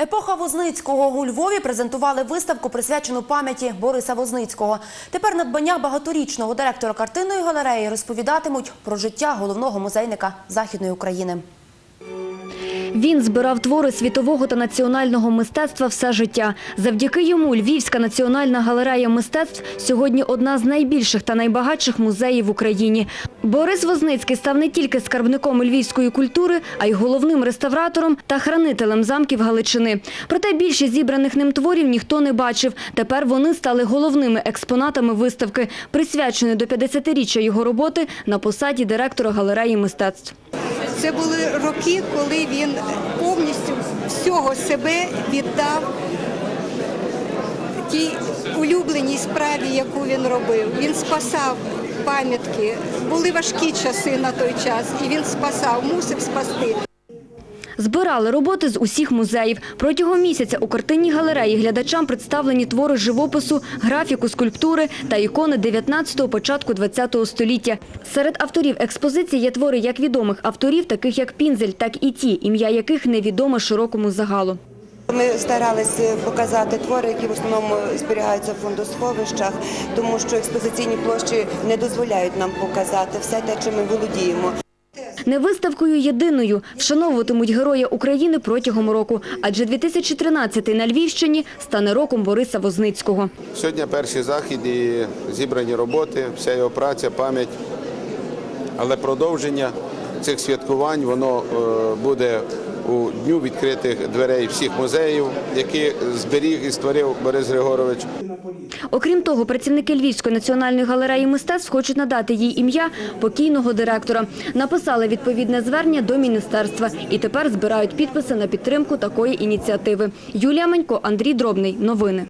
Епоха Возницького у Львові презентували виставку, присвячену пам'яті Бориса Возницького. Тепер надбання багаторічного директора картинної галереї розповідатимуть про життя головного музейника Західної України. Він збирав твори світового та національного мистецтва все життя. Завдяки йому Львівська національна галерея мистецтв сьогодні одна з найбільших та найбагатших музеїв в Україні. Борис Возницький став не тільки скарбником львівської культури, а й головним реставратором та хранителем замків Галичини. Проте більшість зібраних ним творів ніхто не бачив. Тепер вони стали головними експонатами виставки, присвяченої до 50-річчя його роботи на посаді директора галереї мистецтв. Це були роки, коли він повністю всього себе віддав тій улюбленій справі, яку він робив. Він спасав пам'ятки. Були важкі часи на той час, і він спасав, мусив спасти. Збирали роботи з усіх музеїв. Протягом місяця у картинній галереї глядачам представлені твори живопису, графіку, скульптури та ікони 19-го, початку 20-го століття. Серед авторів експозиції є твори як відомих авторів, таких як Пінзель, так і ті, ім'я яких невідоме широкому загалу. Ми старалися показати твори, які в основному зберігаються в фондосховищах, тому що експозиційні площі не дозволяють нам показати все те, чим ми володіємо. Не виставкою єдиною вшановуватимуть Героя України протягом року, адже 2013 на Львівщині стане роком Бориса Возницького. Сьогодні перший захід і зібрані роботи, вся його праця, пам'ять. Але продовження цих святкувань воно е, буде у дню відкритих дверей всіх музеїв, які зберіг і створив Борис Григорович. Окрім того, працівники Львівської національної галереї мистецтв хочуть надати їй ім'я покійного директора. Написали відповідне звернення до міністерства і тепер збирають підписи на підтримку такої ініціативи. Юлія Манько, Андрій Дробний. Новини.